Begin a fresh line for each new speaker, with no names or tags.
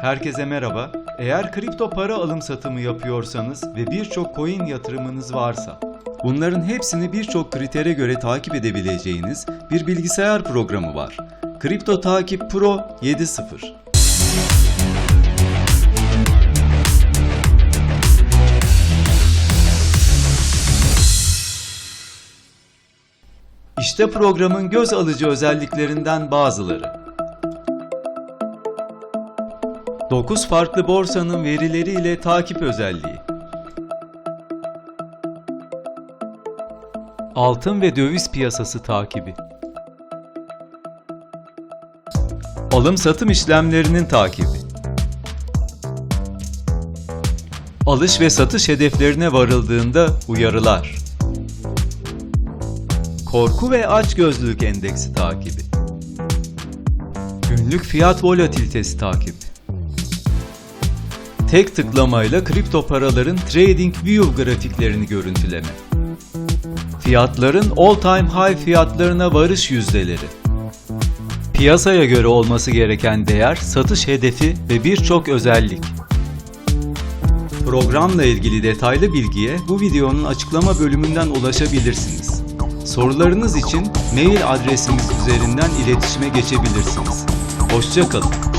Herkese merhaba. Eğer kripto para alım satımı yapıyorsanız ve birçok coin yatırımınız varsa, bunların hepsini birçok kritere göre takip edebileceğiniz bir bilgisayar programı var. Kripto Takip Pro 7.0. İşte programın göz alıcı özelliklerinden bazıları. 9 farklı borsanın verileriyle takip özelliği. Altın ve döviz piyasası takibi. Alım satım işlemlerinin takibi. Alış ve satış hedeflerine varıldığında uyarılar. Korku ve açgözlülük endeksi takibi. Günlük fiyat volatilitesi takibi. Tek tıklamayla kripto paraların Trading View grafiklerini görüntüleme. Fiyatların all-time high fiyatlarına varış yüzdeleri. Piyasaya göre olması gereken değer, satış hedefi ve birçok özellik. Programla ilgili detaylı bilgiye bu videonun açıklama bölümünden ulaşabilirsiniz. Sorularınız için mail adresimiz üzerinden iletişime geçebilirsiniz. Hoşçakalın.